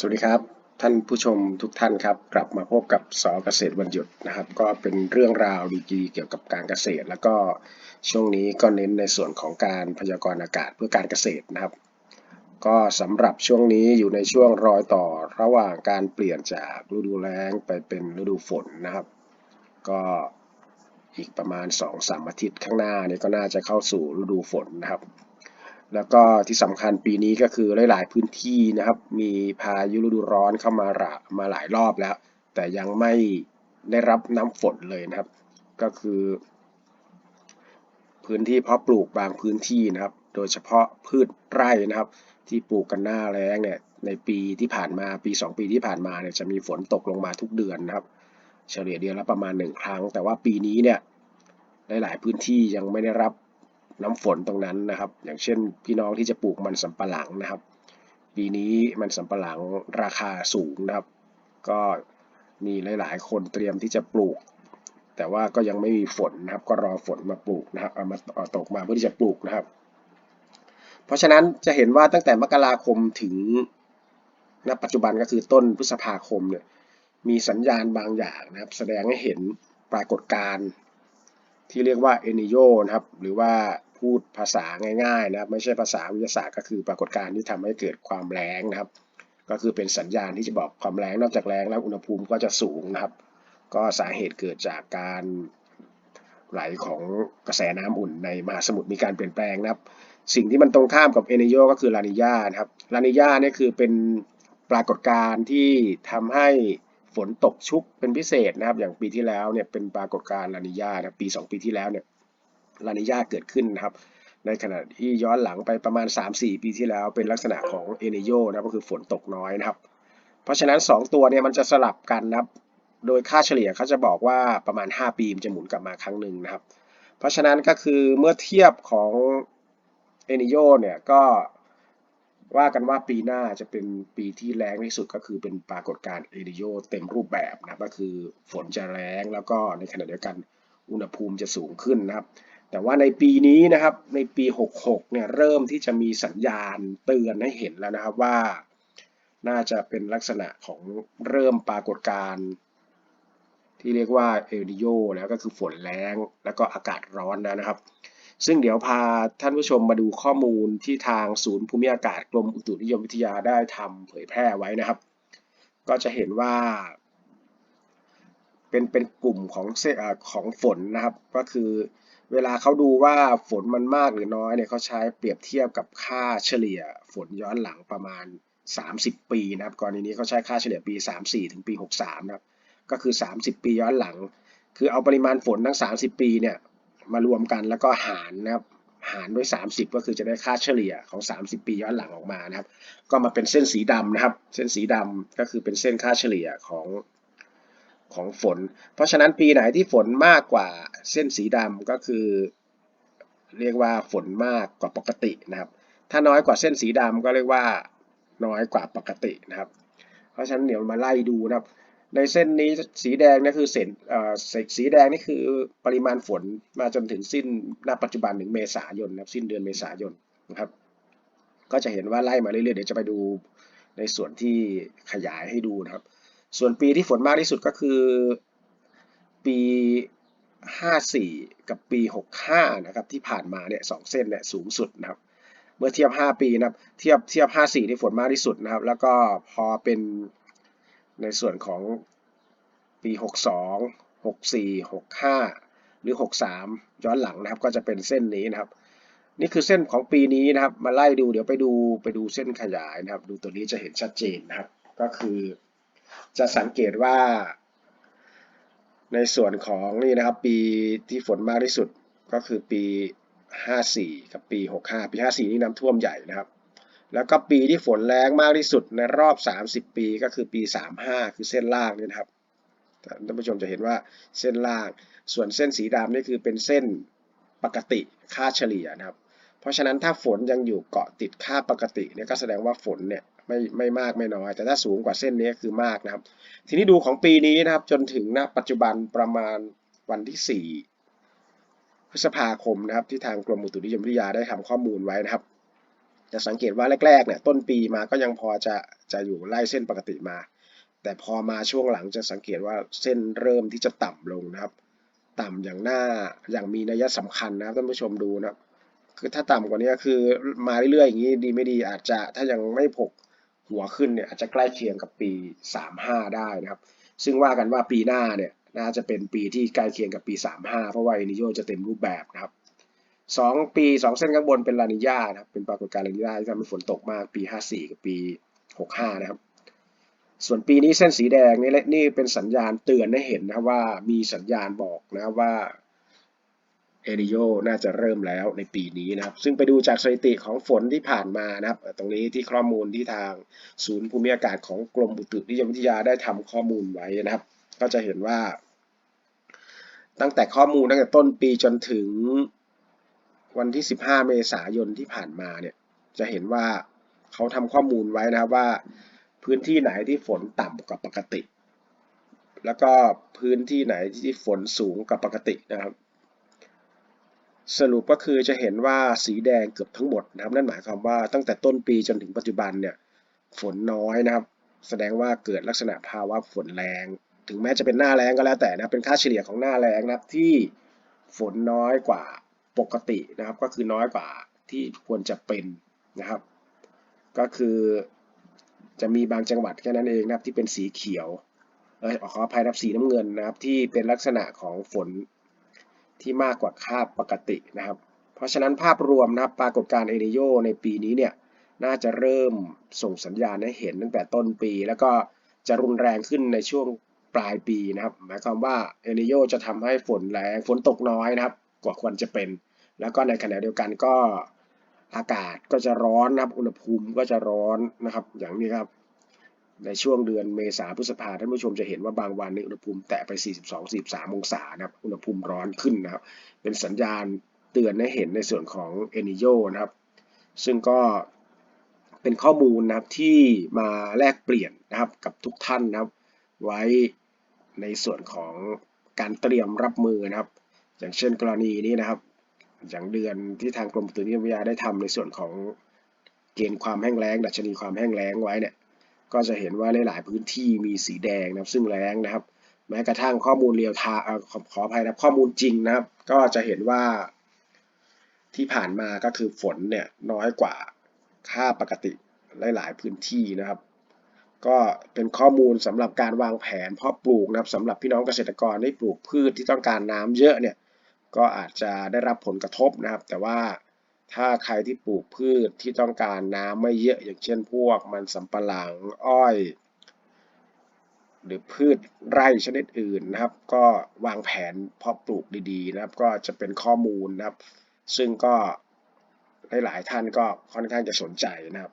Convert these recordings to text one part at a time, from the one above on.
สวัสดีครับ ท่านผู้ชมทุกท่านครับ กลับมาพบกับสอเกษตรวันหยุดนะครับ ก็เป็นเรื่องราวดีๆเกี่ยวกับการเกษตร แล้วก็ช่วงนี้ก็เน้นในส่วนของการพยากรณ์อากาศเพื่อการเกษตรนะครับ ก็สำหรับช่วงนี้อยู่ในช่วงรอยต่อระหว่างการเปลี่ยนจากฤดูแล้งไปเป็นฤดูฝนนะครับ ก็อีกประมาณ 2-3 อาทิตย์ข้างหน้านี้ก็น่าจะเข้าสู่ฤดูฝนนะครับ แล้วก็ที่สำคัญปีนี้ก็คือหลาย ๆ พื้นที่นะครับ มีพายุฤดูร้อนเข้ามาระมาหลายรอบแล้ว แต่ยังไม่ได้รับน้ำฝนเลยนะครับ ก็คือ พื้นที่เพาะปลูกบางพื้นที่นะครับ โดยเฉพาะพืชไร่นะครับ ที่ปลูกกันหน้าแล้งเนี่ยในปีที่ผ่านมาปี 2 ปีที่ผ่านมาเนี่ยจะมีฝนตกลงมาทุกเดือนนะครับ เฉลี่ยเดือนละประมาณ 1 ครั้ง แต่ว่าปีนี้เนี่ยหลาย ๆ พื้นที่ยังไม่ได้รับ น้ำฝนตรงนั้นนะครับ อย่างเช่นพี่น้องที่จะปลูกมันสำปะหลังนะครับ ปีนี้มันสำปะหลังราคาสูงนะครับ ก็มีหลาย ๆ คนเตรียมที่จะปลูก แต่ว่าก็ยังไม่มีฝนนะครับ ก็รอฝนมาปลูกนะครับเอามาเอาตกมาเพื่อที่จะปลูกนะครับ เพราะฉะนั้นจะเห็นว่าตั้งแต่มกราคมถึงณปัจจุบันก็คือต้นพฤษภาคมเนี่ยมีสัญญาณบางอย่างนะครับ แสดงให้เห็นปรากฏการณ์ที่เรียกว่าเอนิโยนะครับ หรือว่า พูดภาษาง่ายๆนะครับ ไม่ใช่ภาษาวิทยาศาสตร์ก็คือปรากฏการณ์ที่ทำให้เกิดความแรงนะครับ ก็คือเป็นสัญญาณที่จะบอกความแรงนอกจากแรงแล้วอุณหภูมิก็จะสูงนะครับ ก็สาเหตุเกิดจากการไหลของกระแสน้ำอุ่นในมหาสมุทรมีการเปลี่ยนแปลงนะครับ สิ่งที่มันตรงข้ามกับเอเนโยก็คือลานิญานะครับลานิญาเนี่ยคือเป็นปรากฏการณ์ที่ทำให้ฝนตกชุกเป็นพิเศษนะครับ อย่างปีที่แล้วเนี่ยเป็นปรากฏการณ์ลานิญานะปี 2 ปีที่แล้วเนี่ย ลานิญาเกิดขึ้นนะครับ ในขณะที่ย้อนหลังไปประมาณ 3-4 ปีที่แล้วเป็นลักษณะของเอเนโยนะก็คือฝนตกน้อยนะครับ เพราะฉะนั้น 2 ตัวเนี่ยมันจะสลับกันนะครับ โดยค่าเฉลี่ยเขาจะบอกว่าประมาณ 5 ปีมันจะหมุนกลับมาครั้งหนึ่งนะครับ เพราะฉะนั้นก็คือเมื่อเทียบของเอเนโยเนี่ยก็ว่ากันว่าปีหน้าจะเป็นปีที่แรงที่สุดก็คือเป็นปรากฏการณ์เอนิโยเต็มรูปแบบนะก็คือฝนจะแรงแล้วก็ในขณะเดียวกันอุณหภูมิจะสูงขึ้นนะครับ แต่ว่าในปีนี้นะครับในปี 66 เนี่ยเริ่มที่จะมีสัญญาณเตือนให้เห็นแล้วนะครับว่าน่าจะเป็นลักษณะของเริ่มปรากฏการณ์ที่เรียกว่าเอลนิโยแล้วก็คือฝนแรงแล้วก็อากาศร้อนนะครับ ซึ่งเดี๋ยวพาท่านผู้ชมมาดูข้อมูลที่ทางศูนย์ภูมิอากาศกรมอุตุนิยมวิทยาได้ทำเผยแพร่ไว้นะครับ ก็จะเห็นว่า เป็นเป็นกลุ่มของเซของฝนนะครับ ก็คือ เวลาเขาดูว่าฝนมันมากหรือน้อยเนี่ยเขาใช้เปรียบเทียบกับค่าเฉลี่ยฝนย้อนหลังประมาณ 30 ปีนะครับกรณีนี้เขาใช้ค่าเฉลี่ยปี 34 ถึงปี 63 นะครับ ก็คือ 30 ปีย้อนหลัง คือเอาปริมาณฝนทั้ง 30 ปีเนี่ยมารวมกันแล้วก็หารนะครับหารด้วย 30 ก็คือจะได้ค่าเฉลี่ยของ 30 ปีย้อนหลังออกมานะครับ ก็มาเป็นเส้นสีดำนะครับ เส้นสีดำก็คือเป็นเส้นค่าเฉลี่ยของ ของฝน เพราะฉะนั้นปีไหนที่ฝนมากกว่าเส้นสีดำก็คือ เรียกว่าฝนมากกว่าปกตินะครับ ถ้าน้อยกว่าเส้นสีดำก็เรียกว่าน้อยกว่าปกตินะครับ เพราะฉะนั้นเดี๋ยวมาไล่ดูนะครับ ในเส้นนี้สีแดงนี่คือเส้นสีแดงนี่คือปริมาณฝนมาจนถึงสิ้นณปัจจุบันถึงเมษายนนะครับสิ้นเดือนเมษายนนะครับก็จะเห็นว่าไล่มาเรื่อยๆ เดี๋ยวจะไปดูในส่วนที่ขยายให้ดูนะครับ ส่วนปีที่ฝนมากที่สุดก็คือ ปี 54 กับปี 65 นะครับ ที่ผ่านมาเนี่ยสองเส้นเนี่ยสูงสุดนะครับ เมื่อเทียบ 5 ปีนะครับ เทียบเทียบ 54 ที่ฝนมากที่สุดนะครับ แล้วก็พอเป็นในส่วนของปี 62 64 65 หรือ 63 ย้อนหลังนะครับ ก็จะเป็นเส้นนี้นะครับนี่คือเส้นของปีนี้นะครับ มาไล่ดูเดี๋ยวไปดูไปดูเส้นขยายนะครับ ดูตัวนี้จะเห็นชัดเจนนะครับ ก็คือ จะสังเกตว่า ในส่วนของนี่นะครับ ปีที่ฝนมากที่สุดก็คือปี 54 กับปี 65 ปี 54 นี่น้ำท่วมใหญ่นะครับ แล้วก็ปีที่ฝนแรงมากที่สุดในรอบ 30 ปีก็คือปี 35 คือเส้นล่างนี่นะครับท่านผู้ชมจะเห็นว่าเส้นล่าง ส่วนเส้นสีดำนี่คือเป็นเส้นปกติค่าเฉลี่ยนะครับ ราะฉะนั้นถ้าฝนยังอยู่เกาะติดค่าปกติเนี่ยก็แสดงว่าฝนเนี่ยไม่ไม่มากไม่น้อย แต่ถ้าสูงกว่าเส้นนี้คือมากนะครับ ทีนี้ดูของปีนี้นะครับจนถึงณปัจจุบันประมาณวันที่ 4 พฤษภาคมนะครับที่ทางกรมอุตุนิยมวิทยาได้ทำข้อมูลไว้นะครับ จะสังเกตว่าแรกๆเนี่ยต้นปีมาก็ยังพอจะจะอยู่ไล่เส้นปกติมา แต่พอมาช่วงหลังจะสังเกตว่าเส้นเริ่มที่จะต่ำลงนะครับ ต่ำอย่างหน้าอย่างมีนัยสำคัญนะครับท่านผู้ชมดูนะครับ คือถ้าต่ำกว่านี้คือมาเรื่อยๆอย่างนี้ดีไม่ดีอาจจะถ้ายังไม่ผกหัวขึ้นเนี่ยอาจจะใกล้เคียงกับปี 35 ได้นะครับ ซึ่งว่ากันว่าปีหน้าเนี่ยน่าจะเป็นปีที่ใกล้เคียงกับปี 35 เพราะว่าเอนิโยจะเต็มรูปแบบนะครับสองปีสองเส้นข้างบนเป็นลานิญานะครับเป็นปรากฏการณ์ลานิญาที่ทำให้ฝนตกมากปี 54 กับปี 65 นะครับ ส่วนปีนี้เส้นสีแดงนี่แหละนี่เป็นสัญญาณเตือนให้เห็นนะครับว่ามีสัญญาณบอกนะครับว่า เอริโยน่าจะเริ่มแล้วในปีนี้นะครับ ซึ่งไปดูจากสถิติของฝนที่ผ่านมานะครับ ตรงนี้ที่ข้อมูลที่ทางศูนย์ภูมิอากาศของกรมอุตุนิยมวิทยาได้ทำข้อมูลไว้นะครับ ก็จะเห็นว่า ตั้งแต่ข้อมูลตั้งแต่ต้นปีจนถึงวันที่ 15 เมษายนที่ผ่านมาเนี่ย จะเห็นว่าเขาทำข้อมูลไว้นะครับว่า พื้นที่ไหนที่ฝนต่ำกว่าปกติ แล้วก็พื้นที่ไหนที่ฝนสูงกว่าปกตินะครับ สรุปก็คือจะเห็นว่าสีแดงเกือบทั้งหมดนะครับ นั่นหมายความว่าตั้งแต่ต้นปีจนถึงปัจจุบันเนี่ยฝนน้อยนะครับ แสดงว่าเกิดลักษณะภาวะฝนแรง ถึงแม้จะเป็นหน้าแรงก็แล้วแต่นะเป็นค่าเฉลี่ยของหน้าแรงนะครับที่ฝนน้อยกว่าปกตินะครับ ก็คือน้อยกว่าที่ควรจะเป็นนะครับ ก็คือจะมีบางจังหวัดแค่นั้นเองนะครับที่เป็นสีเขียวเออขออภัยนะครับสีน้ำเงินนะครับที่เป็นลักษณะของฝน ที่มากกว่าค่าปกตินะครับ เพราะฉะนั้นภาพรวมนะครับปรากฏการณ์เอนิโยในปีนี้เนี่ยน่าจะเริ่มส่งสัญญาณให้เห็นตั้งแต่ต้นปี แล้วก็จะรุนแรงขึ้นในช่วงปลายปีนะครับ หมายความว่าเอนิโยจะทำให้ฝนแรงฝนตกน้อยนะครับ กว่าควรจะเป็น แล้วก็ในขณะเดียวกันก็อากาศก็จะร้อนนะครับ อุณหภูมิก็จะร้อนนะครับ อย่างนี้ครับ ในช่วงเดือนเมษาพฤษภาท่านผู้ชมจะเห็นว่าบางวันในอุณหภูมิแตะไป 42-43องศานะครับอุณหภูมิร้อนขึ้นนะครับ เป็นสัญญาณเตือนให้เห็นในส่วนของเอนิโยนะครับ ซึ่งก็เป็นข้อมูลนะครับที่มาแลกเปลี่ยนนะครับกับทุกท่านนะครับ ไว้ในส่วนของการเตรียมรับมือนะครับ อย่างเช่นกรณีนี้นะครับ อย่างเดือนที่ทางกรมตุนิยมวิทยาได้ทำในส่วนของเกณฑ์ความแห้งแล้ง ดัชนีความแห้งแล้งไว้เนี่ย ก็จะเห็นว่าหลาย ๆ พื้นที่มีสีแดงนะครับ ซึ่งแล้งนะครับ แม้กระทั่งข้อมูลเรียลไทม์ขอขออภัยนะข้อมูลจริงนะครับ ก็จะเห็นว่าที่ผ่านมาก็คือฝนเนี่ยน้อยกว่าค่าปกติหลาย ๆ พื้นที่นะครับ ก็เป็นข้อมูลสำหรับการวางแผนเพาะปลูกนะครับสำหรับพี่น้องเกษตรกรที่ปลูกพืชที่ต้องการน้ำเยอะเนี่ยก็อาจจะได้รับผลกระทบนะครับ แต่ว่า ถ้าใครที่ปลูกพืชที่ต้องการน้ำไม่เยอะอย่างเช่นพวก มันสำปะหลังอ้อย หรือพืชไร่ชนิดอื่นนะครับ ก็วางแผนเพาะปลูกดีๆนะครับ ก็จะเป็นข้อมูลนะครับ ซึ่งก็หลายๆท่านก็ค่อนข้างจะสนใจนะครับ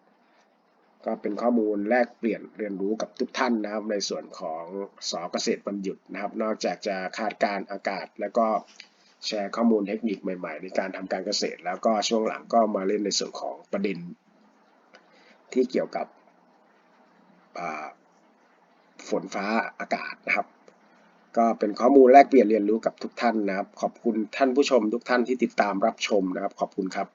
ก็เป็นข้อมูลแลกเปลี่ยนเรียนรู้กับทุกท่านนะครับ ในส่วนของสอเกษตรบรรยุทธ์นะครับ นอกจากจะคาดการอากาศแล้วก็ แชร์ข้อมูลเทคนิคใหม่ๆ ในการทำการเกษตร แล้วก็ช่วงหลังก็มาเล่นในส่วนของประเด็น ที่เกี่ยวกับฝนฟ้าอากาศนะครับ ก็เป็นข้อมูลแลกเปลี่ยนเรียนรู้กับทุกท่านนะครับ ขอบคุณท่านผู้ชมทุกท่านที่ติดตามรับชมนะครับ ขอบคุณครับ